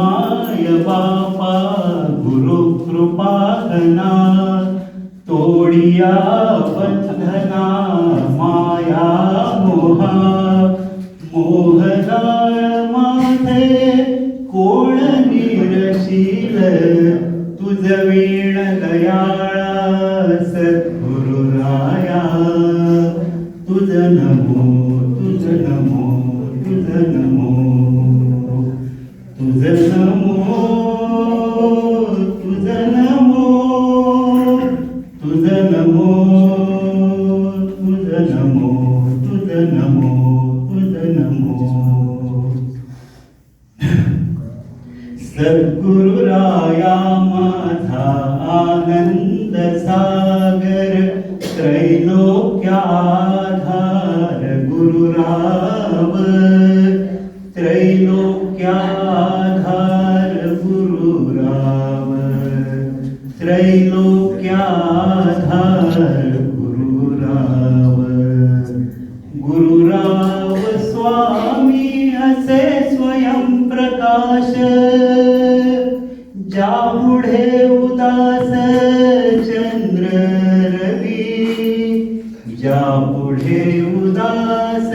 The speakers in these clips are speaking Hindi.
माय बापा गुरु कृपाधना तोडिया बंधना माया मोहा। मोहदाळ माथे कोण निरशील तुझ वीण दयाळा सद्गुरु राया। तुझ नमो तुझ नमो तुझ नमो। सद्गुरुराया माथा आनन्द सागर त्रैलोक्याधार गुरुराव त्रैलो लो क्या आधार? गुरु राव गुरु राव स्वामी असे स्वयं प्रकाश। जा बुढ़े उदास चंद्र रवि। जा बुढ़े उदास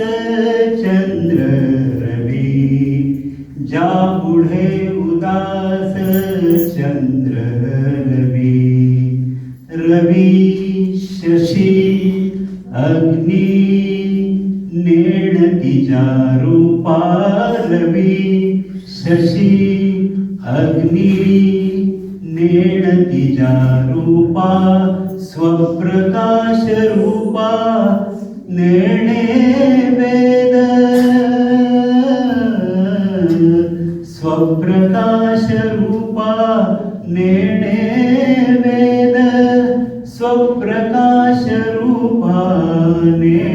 चंद्र रवि। जा बुढ़े शशि अग्नि नेण किजारु शशि अग्नि नेण स्वप्रकाश रूपा नेणे वेद। स्वप्रकाशरूपा नेणे स्वप्रकाशरूपाने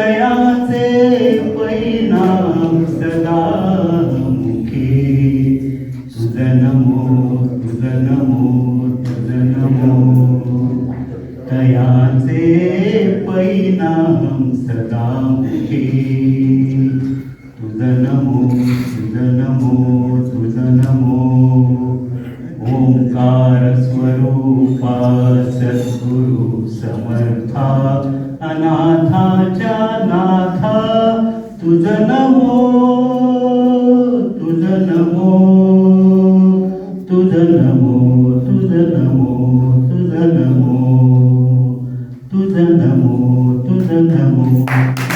तयाचे परिणाम सदा मुखी। तुझ नमो तुझ नमो तुझ नमो तयाचे परिणाम सदा मुखी। स्वरूपा सद्गुरु समर्था अनाथा च नाथा तुज नमो तुझ नमो तुझ नमो तुझ नमो तुझ नमो तुझ नमो तुज नमो